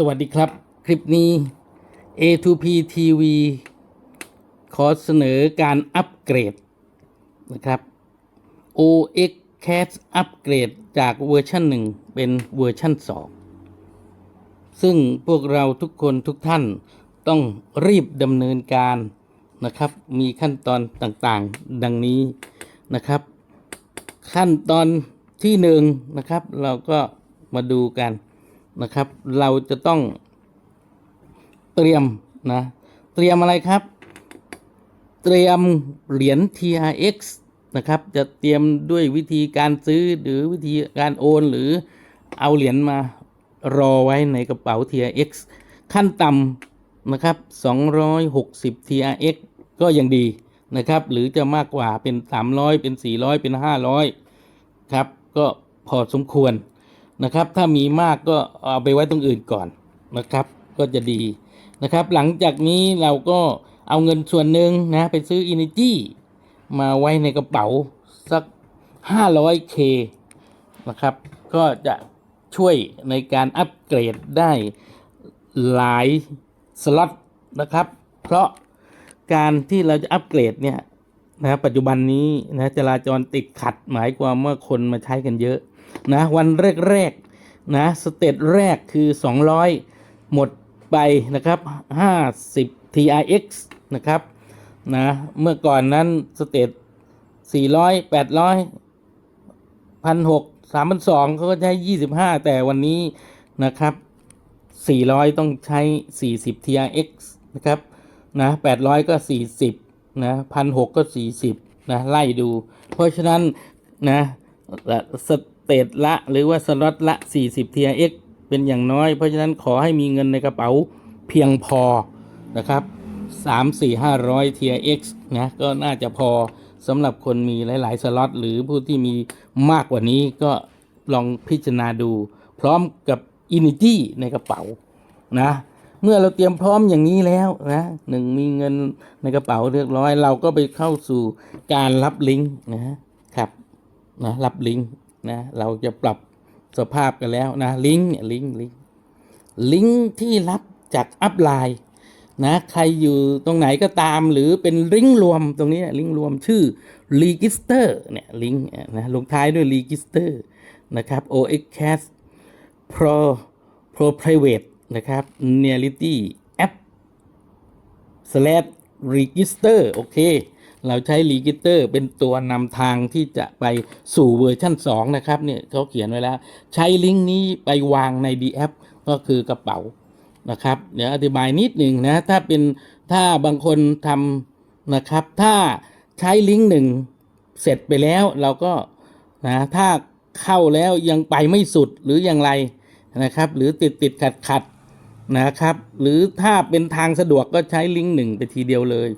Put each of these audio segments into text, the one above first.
สวัสดีครับ คลิปนี้ A2P TV ขอเสนอการอัปเกรดนะครับ OXCast อัปเกรดจากเวอร์ชัน1 เป็นเวอร์ชัน2 ซึ่งพวกเราทุกคนทุกท่านต้องรีบดำเนินการนะครับ มีขั้นตอนต่างๆ ดังนี้นะครับ ขั้นตอนที่หนึ่งนะครับ เราก็มาดูกัน นะครับ เราจะต้องเตรียมนะเตรียมอะไรครับ เตรียมเหรียญ TRX นะครับ จะเตรียมด้วยวิธีการซื้อหรือวิธีการโอน หรือเอาเหรียญมารอไว้ในกระเป๋า TRX ขั้นต่ำนะครับ 260 TRX ก็ยังดีนะครับ หรือจะมากกว่าเป็น 300 เป็น 400 เป็น 500 ครับ ก็พอสมควร นะครับ ถ้ามีมากก็เอาไปไว้ตรงอื่นก่อนนะครับ ก็จะดีนะครับ หลังจากนี้เราก็เอาเงินส่วนหนึ่งนะไปซื้อ Energy มาไว้ในกระเป๋าสัก 500K นะครับ ก็จะช่วยในการอัปเกรดได้หลายสล็อตนะครับ เพราะการที่เราจะอัปเกรดเนี่ยนะปัจจุบันนี้นะจราจรติดขัดหมายความว่าคนมาใช้กันเยอะ นะวันแรกๆนะสเตจแรกคือ 200 หมดไปนะครับ 50 TRX นะครับนะเมื่อก่อนนั้นสเตจ400 800พันหกสามพันสองเขาก็ใช้ยี่สิบห้าแต่วันนี้นะครับสี่ร้อยต้องใช้สี่สิบ TRX นะครับนะแปดร้อยก็สี่สิบนะพันหกก็สี่สิบนะไล่ดู เพราะฉะนั้นนะส เตตละ หรือว่าสล็อตละ 40 TRX เป็นอย่างน้อย เพราะฉะนั้นขอให้มีเงินในกระเป๋าเพียงพอนะครับ 3 4 500 TRX นะก็น่าจะพอสำหรับคนมีหลาย ๆ สล็อตหรือผู้ที่มีมากกว่านี้ก็ลองพิจารณาดู พร้อมกับ i n i t y ในกระเป๋านะเมื่อเราเตรียมพร้อมอย่างนี้แล้วนะหนึ่งมีเงินในกระเป๋าเรียบร้อย เราก็ไปเข้าสู่การรับลิงก์นะครับนะรับลิงก์ นะเราจะปรับสภาพกันแล้วนะลิงก์เนี่ยลิงก์ลิงก์ลิงก์ที่รับจากอัพไลน์นะใครอยู่ตรงไหนก็ตามหรือเป็นลิงก์รวมตรงนี้ลิงก์รวมชื่อ register เนี่ยลิงก์นะลงท้ายด้วย register นะครับ OXCast Pro Pro Private นะครับ Nearity App slash register โอเค เราใช้ register เป็นตัวนำทางที่จะไปสู่เวอร์ชัน2 นะครับเนี่ยเขาเขียนไว้แล้ว ใช้ลิงก์นี้ไปวางใน D App ก็คือกระเป๋านะครับ เดี๋ยวอธิบายนิดหนึ่งนะ ถ้าเป็นถ้าบางคนทำนะครับ ถ้าใช้ลิงก์หนึ่งเสร็จไปแล้วเราก็นะถ้าเข้าแล้วยังไปไม่สุดหรืออย่างไรนะครับ หรือติดติดขัดขัดนะครับ หรือถ้าเป็นทางสะดวกก็ใช้ลิงก์หนึ่งไปทีเดียวเลย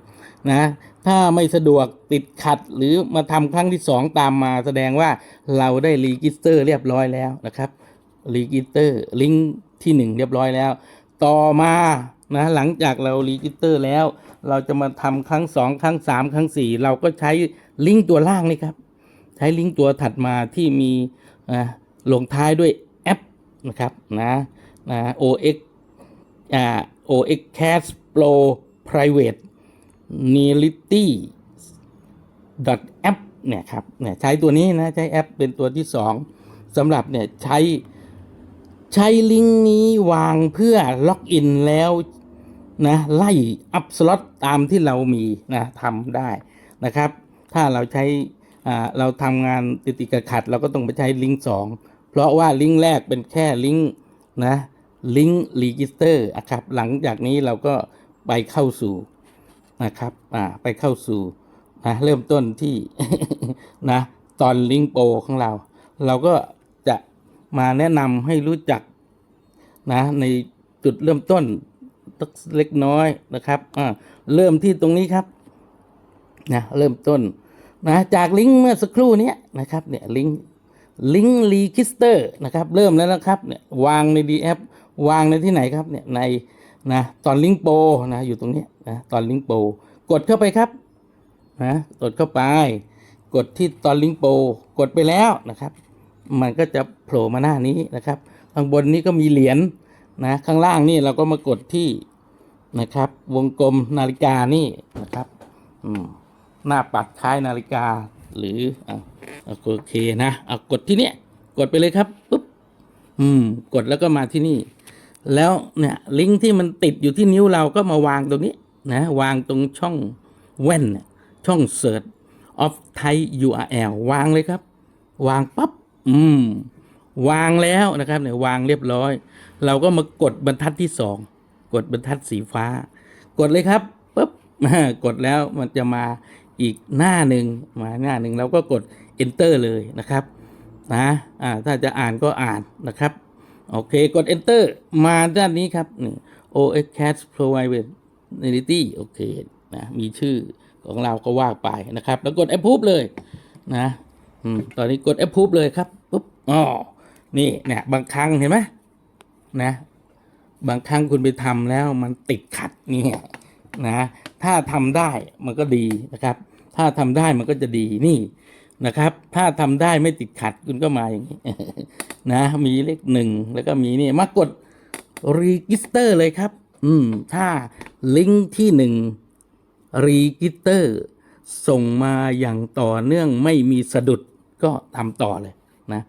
นะ ถ้าไม่สะดวกติดขัดหรือมาทำครั้งที่สองตามมาแสดงว่าเราได้รีกิสเตอร์เรียบร้อยแล้วนะครับรีกิสเตอร์ลิงก์ที่หนึ่งเรียบร้อยแล้ว ต่อมานะหลังจากเรารีกิสเตอร์แล้ว เราจะมาทำครั้งสองครั้งสามครั้งสี่เราก็ใช้ลิงก์ตัวล่างนี่ครับ ใช้ลิงก์ตัวถัดมาที่มีลงท้ายด้วยแอปนะครับนะนะ OX อ่า OX Cast Pro Private Nility app เนี่ยครับเนี่ยใช้ตัวนี้นะ ใช้แอปเป็นตัวที่สองสำหรับเนี่ยใช้ใช้ลิงก์นี้วางเพื่อล็อกอินแล้วนะไล่อัพสล็อตตามที่เรามีนะทำได้นะครับ ถ้าเราใช้อ่าเราทำงานติดติดๆขัด เราก็ต้องไปใช้ลิงก์สองเพราะว่าลิงก์แรกเป็นแค่ลิงก์นะลิงก์รีจิสเตอร์ครับหลังจากนี้เราก็ไปเข้าสู่ นะครับอ่าไปเข้าสู่นะเริ่มต้นที่นะตอนลิงก์โปรของเรา เราก็จะมาแนะนำให้รู้จักนะในจุดเริ่มต้นสักเล็กน้อยนะครับอ่าเริ่มที่ตรงนี้ครับนะเริ่มต้นนะจากลิงก์เมื่อสักครู่นี้นะครับเนี่ยลิงก์ลิงก์รีคิสเตอร์นะครับเริ่มแล้วนะครับเนี่ยวางในดีแอปวางในที่ไหนครับเนี่ยใน นะตอนลิงก์โปรนะอยู่ตรงนี้นะตอนลิงก์โปรกดเข้าไปครับนะกดเข้าไป กดที่ตอนลิงก์โปรกดไปแล้วนะครับ มันก็จะโผล่มาหน้านี้นะครับข้างบนนี้ก็มีเหรียญนะข้างล่างนี่เราก็มากดที่นะครับ วงกลมนาฬิกานี่นะครับหน้าปัดคล้ายนาฬิกาหรืออโอเคนะเอากดที่เนี้ยกดไปเลยครับปุ๊บอืม กดแล้วก็มาที่นี่ แล้วเนี่ยลิงก์ที่มันติดอยู่ที่นิ้วเราก็มาวางตรงนี้นะวางตรงช่องแว่น ช่อง Search of Thai URL วางเลยครับ วางปั๊บอืม วางแล้วนะครับเนี่ยวางเรียบร้อย เราก็มากดบรรทัดที่สองกดบรรทัดสีฟ้า กดเลยครับปุ๊บกดแล้วมันจะมาอีกหน้าหนึ่งมาหน้าหนึ่งเราก็กด enter เลยนะครับนะอ่าถ้าจะอ่านก็อ่านนะครับ โอเค กด enter มาด้านนี้ครับนี่ OS Cat Private โอเคนะมีชื่อของเราก็ว่าไปนะครับ แล้วกด approve เลยนะตอนนี้กด approve เลยครับปุ๊บอ๋อนี่เนี่ยบางครั้งเห็นไหมนะ บางครั้งคุณไปทำแล้วมันติดขัดนี่นะ ถ้าทำได้มันก็ดีนะครับ ถ้าทำได้มันก็จะดีนี่ นะครับ ถ้าทำได้ไม่ติดขัดคุณก็มาอย่างนี้นะ มีเลขหนึ่งแล้วก็มีนี่มากดรีจิสเตอร์เลยครับ อืม ถ้าลิงก์ที่หนึ่งรีจิสเตอร์ส่งมาอย่างต่อเนื่องไม่มีสะดุดก็ทำต่อเลยนะ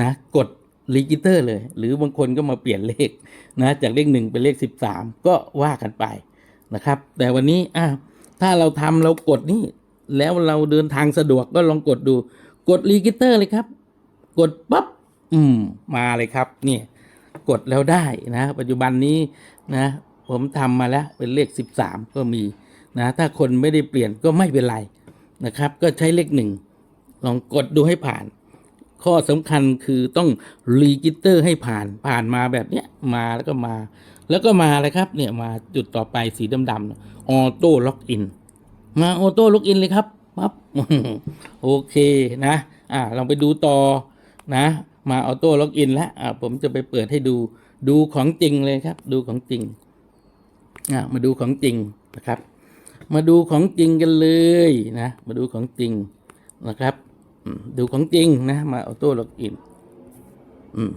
นะกดรีจิสเตอร์เลย หรือบางคนก็มาเปลี่ยนเลขนะจากเลขหนึ่งเป็นเลขสิบสามก็ว่ากันไปนะครับ แต่วันนี้อะถ้าเราทำเรากดนี่ แล้วเราเดินทางสะดวกก็ลองกดดู กดรีจิเตอร์เลยครับ กดปั๊บอืมมาเลยครับเนี่ยกดแล้วได้นะ ปัจจุบันนี้นะ ผมทำมาแล้วเป็นเลขสิบสามก็มีนะถ้าคนไม่ได้เปลี่ยนก็ไม่เป็นไรนะครับ ก็ใช้เลขหนึ่งลองกดดูให้ผ่าน ข้อสำคัญคือต้องรีจิเตอร์ให้ผ่านผ่านมาแบบเนี้ยมาแล้วก็มา แล้วก็มาเลยครับเนี่ยมาจุดต่อไปสีดำๆออโต้ล็อกอิน มาออโต้ล็อกอินเลยครับปั๊บโอเคนะ อ่าลองไปดูต่อนะ มาออโต้ล็อกอินแล้วอ่าผมจะไปเปิดให้ดูดูของจริงเลยครับ ดูของจริงอ่ามาดูของจริงนะครับ มาดูของจริงกันเลยนะ มาดูของจริงนะครับดูของจริงนะ มาออโต้ล็อกอิน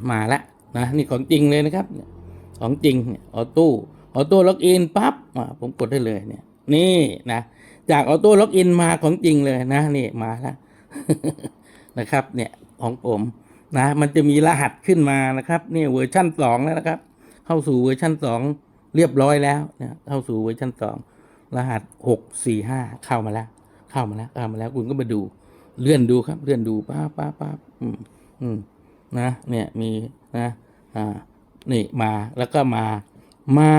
มาละนะนี่ของจริงเลยนะครับ ของจริงออโต้ออโต้ล็อกอินปั๊บผมกดได้เลยเนี่ย นี่นะ จากออโต้ล็อกอินมาของจริงเลยนะนี่มาแล้วนะครับ เนี่ยของผมนะ มันจะมีรหัสขึ้นมานะครับนี่เวอร์ชั่นสองแล้วนะครับ เข้าสู่เวอร์ชั่นสองเรียบร้อยแล้วเนะเข้าสู่เวอร์ชั่นสองรหัสหกสี่ห้าเข้ามาแล้ว เข้ามาแล้วเข้ามาแล้วคุณก็มาดู เลื่อนดูครับ เลื่อนดูป้าป้าป้าอืมอืมนะ เนี่ยมีนะอ่านี่มาแล้วก็มามา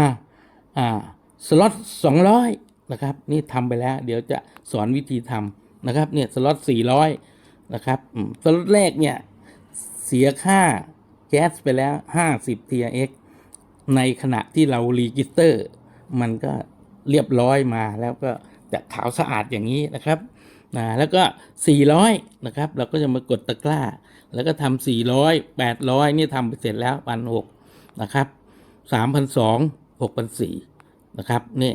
อ่าสล็อตสองร้อย นะครับ นี่ทำไปแล้ว เดี๋ยวจะสอนวิธีทำนะครับ เนี่ยสล็อตสี่ร้อยนะครับสล็อตแรกเนี่ย เสียค่าแก๊สไปแล้วห้าสิบ TRX ในขณะที่เรารีจิสเตอร์ มันก็เรียบร้อยมาแล้วก็จะขาวสะอาดอย่างนี้นะครับนะแล้วก็ 400 นะครับ เราก็จะมากดตะกร้า แล้วก็ทำ400 800 นี่ทำไปเสร็จแล้วพันหกนะครับ 3,200 6,400 นะครับ นี่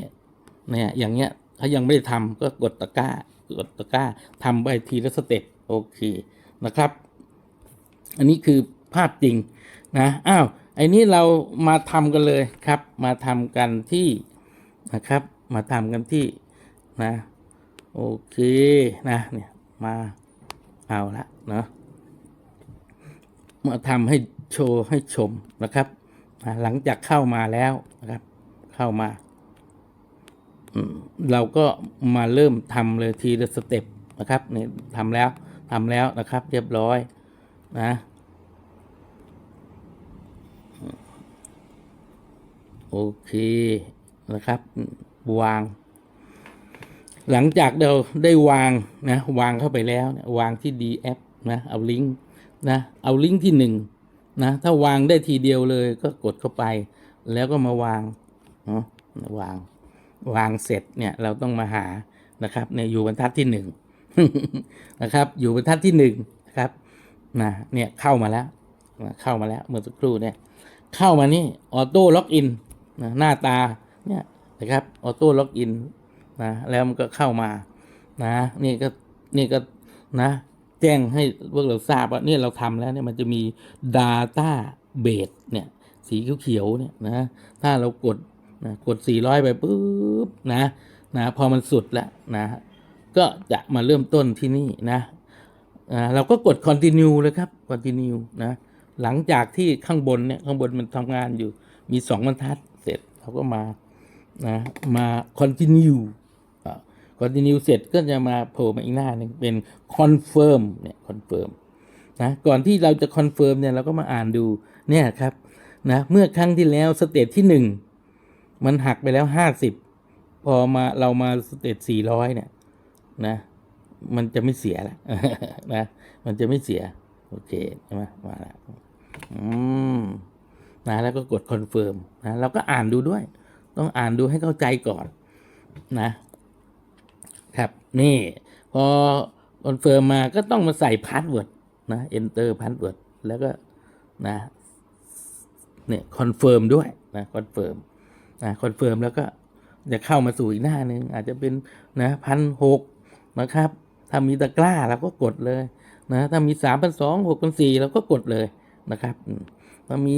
เนี่ยอย่างเงี้ยถ้ายังไม่ได้ทำก็กดตะกร้ากดตะกร้าทำไปทีละสเต็ปโอเคนะครับ อันนี้คือภาพจริงนะอ้าวไอ้นี้เรามาทำกันเลยครับ มาทำกันที่นะครับ มาทำกันที่นะโอเคนะเนี่ยมาเอาละเนาะมาทำให้โชว์ให้ชมนะครับ หลังจากเข้ามาแล้วนะครับ เข้ามา เราก็มาเริ่มทำเลยทีละสเต็ปนะครับเนี่ยทำแล้วทำแล้วนะครับ เรียบร้อยนะโอเคนะครับ วาง หลังจากเราได้วางนะวางเข้าไปแล้วนะวางที่ D app นะเอาลิงก์นะเอาลิงก์ที่หนึ่งนะถ้าวางได้ทีเดียวเลยก็กดเข้าไป แล้วก็มาวางเนาะวาง วางเสร็จเนี่ยเราต้องมาหานะครับเนี่ยอยู่บรรทัดที่หนึ่งนะครับอยู่บรรทัดที่หนึ่งนะครับนะเนี่ยเข้ามาแล้วเข้ามาแล้วเมื่อสักครู่เนี่ยเข้ามานี่ออโต้ล็อกอินนะหน้าตาเนี่ยนะครับออโต้ล็อกอินนะแล้วมันก็เข้ามานะนี่ก็นี่ก็นะแจ้งให้พวกเราทราบว่าเนี่ยเราทำแล้วเนี่ยมันจะมี Data Base เนี่ยสีเขียวๆเนี่ยนะถ้าเรากด นะกด 400 ไปปุ๊บนะนะพอมันสุดแล้วนะก็จะมาเริ่มต้นที่นี่นะอ่าเราก็กด continue เลยครับ continue นะหลังจากที่ข้างบนเนี่ยข้างบนมันทำงานอยู่มีสองบรรทัดเสร็จเราก็มานะมา continue continue เสร็จก็จะมาโผล่มาอีกหน้าหนึ่งเป็น confirm เนี่ย confirm นะก่อนที่เราจะ confirm เนี่ยเราก็มาอ่านดูเนี่ยครับนะเมื่อครั้งที่แล้วสเตจที่หนึ่ง มันหักไปแล้วห้าสิบพอมาเรามาสเตจสี่ร้อยเนี่ย นะ มันจะไม่เสียละนะ มันจะไม่เสีย โอเคใช่ไหมมาแล้วอืมนะแล้วก็กดคอนเฟิร์มนะเราก็อ่านดูด้วย ต้องอ่านดูให้เข้าใจก่อน นะ ครับนี่ พอคอนเฟิร์มมาก็ต้องมาใส่พาสเวิร์ดนะ enter พาสเวิร์ดแล้วก็นะเนี่ยคอนเฟิร์มด้วยนะคอนเฟิร์ม นะคอนเฟิร์มแล้วก็จะเข้ามาสู่อีกหน้าหนึ่งอาจจะเป็นนะพันหกนะครับ ถ้ามีตะกร้าเราก็กดเลยนะถ้ามีสามพันสองหกพันสี่เราก็กดเลยนะครับถ้ามี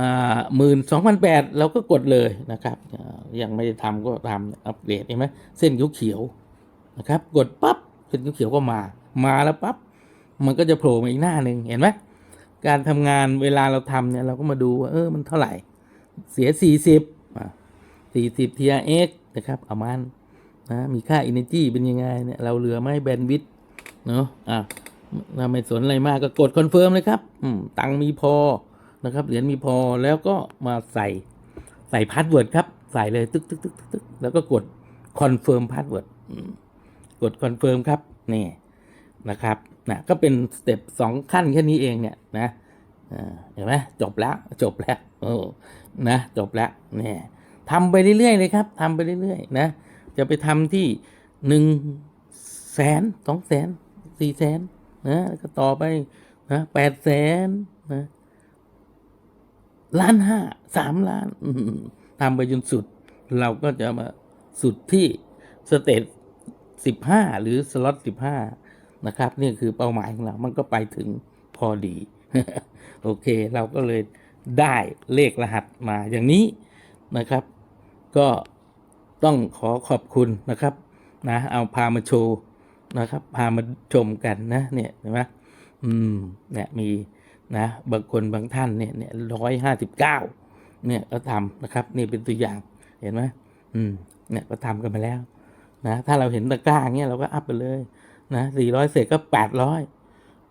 อ่าหมื่นสองพันแปดเราก็กดเลยนะครับยังไม่ได้ทำก็ทำอัปเกรดเห็นไหมเส้นเขียวๆนะครับ กดปั๊บเส้นเขียวก็มา มาแล้วปั๊บมันก็จะโผล่มาอีกหน้าหนึ่งเห็นไหมการทำงานเวลาเราทำเนี่ยเราก็มาดูว่าเออมันเท่าไหร่ เสีย40อะ 40 TRX นะครับเอามันนะมีค่า energy เป็นยังไงเนี่ยเราเหลือไหมแบนด์วิดต์เนาะอะถ้าไม่สนอะไรมากก็กดคอนเฟิร์มเลยครับอืมตังมีพอนะครับเหรียญมีพอแล้วก็มาใส่ใส่พาสเวิร์ดครับ ใส่เลยตึกตึกตึกตึกตึกแล้วก็กดคอนเฟิร์มพาสเวิร์ดกดคอนเฟิร์มครับนี่นะครับนะก็เป็นสเต็ปสองขั้นแค่นี้เองเนี่ยนะเห็นไหมจบแล้วจบแล้วโอ้นะจบแล้วเนี่ย ทำไปเรื่อยๆเลยครับทำไปเรื่อยๆนะจะไปทำที่หนึ่งแสนสองแสนสี่แสนนะก็ต่อไปนะแปดแสนนะล้านห้าสามล้านทำไปจนสุด เราก็จะมาสุดที่สเตจสิบห้าหรือสล็อตสิบห้านะครับ นี่คือเป้าหมายของเรา มันก็ไปถึงพอดี โอเค เราก็เลยได้เลขรหัสมาอย่างนี้นะครับ ก็ต้องขอขอบคุณนะครับนะเอาพามาโชว์นะครับ พามาชมกันนะเนี่ยเห็นไหมอืมเนี่ยมีนะบางคนบางท่านเนี่ยเนี่ยร้อยห้าสิบเก้าเนี่ยก็ทำนะครับ นี่เป็นตัวอย่างเห็นไหมอืมเนี่ยก็ทำกันมาแล้วนะถ้าเราเห็นตะกร้าเงี้ยเราก็อัพไปเลยนะสี่ร้อยเศษก็แปดร้อย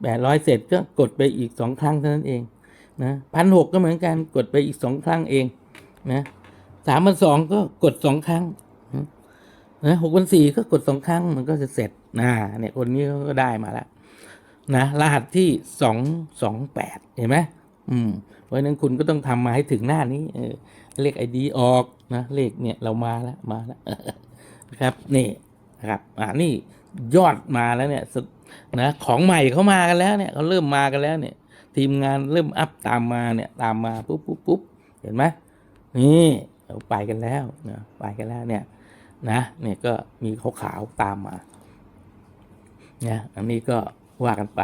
แปดร้อยเศษก็กดไปอีกสองครั้งเท่านั้นเองนะพันหกก็เหมือนกันกดไปอีกสองครั้งเองนะ สามพันสองก็กดสองครั้งนะหกพันสี่ก็กดสองครั้งมันก็จะเสร็จนะเนี่ยคนนี้ก็ได้มาแล้วนะรหัสที่สองสองแปดเห็นไหมอืมเพราะนั้นคุณก็ต้องทำมาให้ถึงหน้านี้เออเลขไอดีออกนะเลขเนี่ยเรามาแล้วมาแล้วนะครับนี่นะครับอ่านี่ยอดมาแล้วเนี่ยนะของใหม่เขามากันแล้วเนี่ยเขาเริ่มมากันแล้วเนี่ย ทีมงานเริ่มอัพตามมาเนี่ยตามมาปุ๊บปุ๊บปุ๊บเห็นไหมนี่ เราไปกันแล้วนะไปกันแล้วเนี่ยนะเนี่ยก็มีขาวๆตามมาเนี่ยอันนี้ก็ว่ากันไป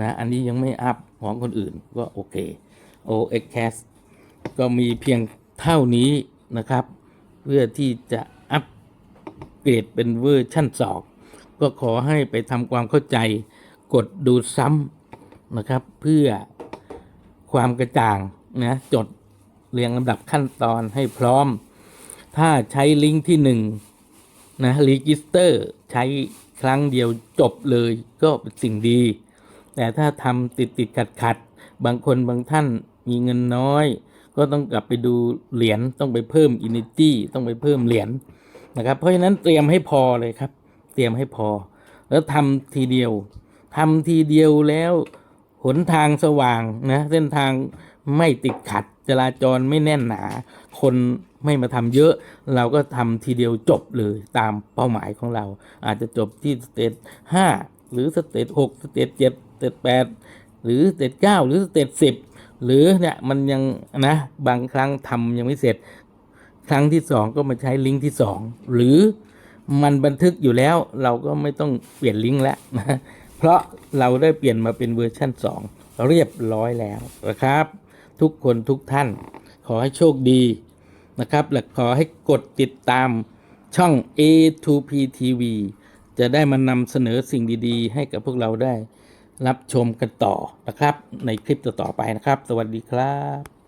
นะอันนี้ยังไม่อัพของคนอื่นก็โอเค OX Cast ก็มีเพียงเท่านี้นะครับ เพื่อที่จะอัพเกรดเป็นเวอร์ชั่นสองก็ขอให้ไปทำความเข้าใจกดดูซ้ำนะครับ เพื่อความกระจ่างนะจด เรียงลำดับขั้นตอนให้พร้อม ถ้าใช้ลิงก์ที่หนึ่งนะรีจิสเตอร์ใช้ครั้งเดียวจบเลยก็เป็นสิ่งดี แต่ถ้าทำติดติดขัดขัดบางคนบางท่านมีเงินน้อย ก็ต้องกลับไปดูเหรียญต้องไปเพิ่มอิน r จี้ต้องไปเพิ่มเหรียญนะครับ เพราะฉะนั้นเตรียมให้พอเลยครับ เตรียมให้พอ แล้วทำทีเดียวทำทีเดียวแล้ว หนทางสว่างนะเส้นทางไม่ติดขัด จราจรไม่แน่นหนา คนไม่มาทำเยอะ เราก็ทำทีเดียวจบเลยตามเป้าหมายของเรา อาจจะจบที่สเตจห้าหรือสเตจหกสเตจเจ็ดสเตจแปดหรือสเตจเก้าหรือสเตจสิบหรือเนี่ยมันยังนะบางครั้งทำยังไม่เสร็จ ครั้งที่สองก็มาใช้ลิงก์ที่สองหรือมันบันทึกอยู่แล้วเราก็ไม่ต้องเปลี่ยนลิงก์แล้วนะ เพราะเราได้เปลี่ยนมาเป็นเวอร์ชั่น 2 เรียบร้อยแล้วนะครับ ทุกคนทุกท่านขอให้โชคดีนะครับ และขอให้กดติดตามช่อง A2P TV จะได้มานำเสนอสิ่งดีๆ ให้กับพวกเราได้รับชมกันต่อนะครับ ในคลิปต่อๆไปนะครับ สวัสดีครับ